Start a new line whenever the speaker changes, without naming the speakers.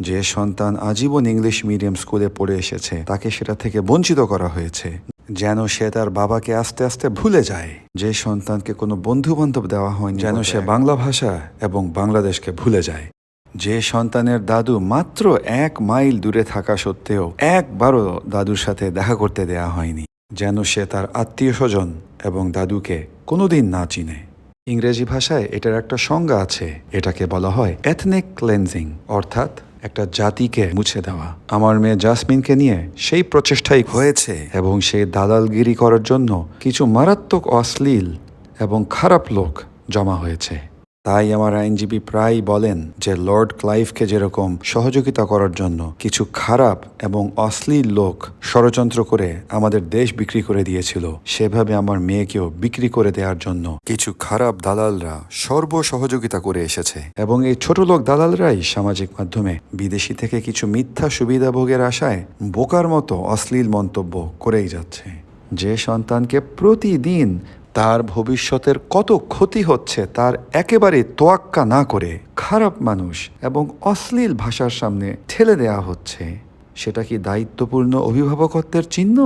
যে সন্তান আজীবন ইংলিশ মিডিয়াম স্কুলে পড়ে এসেছে তাকে সেটা থেকে বঞ্চিত করা হয়েছে। যেন সে তার বাবাকে আস্তে আস্তে ভুলে যায়। যে সন্তানকে কোনো বন্ধু বান্ধব দেওয়া হয়নি যেন সে বাংলা ভাষা এবং বাংলাদেশকে ভুলে যায়। যে সন্তানের দাদু মাত্র এক মাইল দূরে থাকা সত্ত্বেও একবারও দাদুর সাথে দেখা করতে দেয়া হয়নি। যেন সে তার আত্মীয় স্বজন এবং দাদুকে কোনোদিন না চিনে। ইংরেজি ভাষায় এটার একটা সংজ্ঞা আছে এটাকে বলা হয় এথনিক ক্লেনজিং অর্থাৎ একটা জাতিকে মুছে দেওয়া। আমার মেয়ে জাসমিনকে নিয়ে সেই প্রচেষ্টাই হয়েছে এবং সেই দালালগিরি করার জন্য কিছু মারাত্মক অশ্লীল এবং খারাপ লোক জমা হয়েছে। তাই আমার আইনজীবী প্রায় বলেন যে লর্ড ক্লাইভকে যেরকম সহযোগিতা করার জন্য কিছু খারাপ এবং অশ্লীল লোক ষড়যন্ত্র করে আমাদের দেশ বিক্রি করে দিয়েছিল, সেভাবে আমার মেয়েকেও বিক্রি করে দেওয়ার জন্য কিছু খারাপ দালালরা সর্ব সহযোগিতা করে এসেছে। এবং এই ছোট লোক দালালরাই সামাজিক মাধ্যমে বিদেশি থেকে কিছু মিথ্যা সুবিধাভোগের আশায় বোকার মতো অশ্লীল মন্তব্য করেই যাচ্ছে। যে সন্তানকে প্রতিদিন তার ভবিষ্যতের কত ক্ষতি হচ্ছে তার একেবারে তোয়াক্কা না করে খারাপ মানুষ এবং অশ্লীল ভাষার সামনে ঠেলে দেয়া হচ্ছে। সেটা কি দায়িত্বপূর্ণ অভিভাবকত্বের চিহ্ন?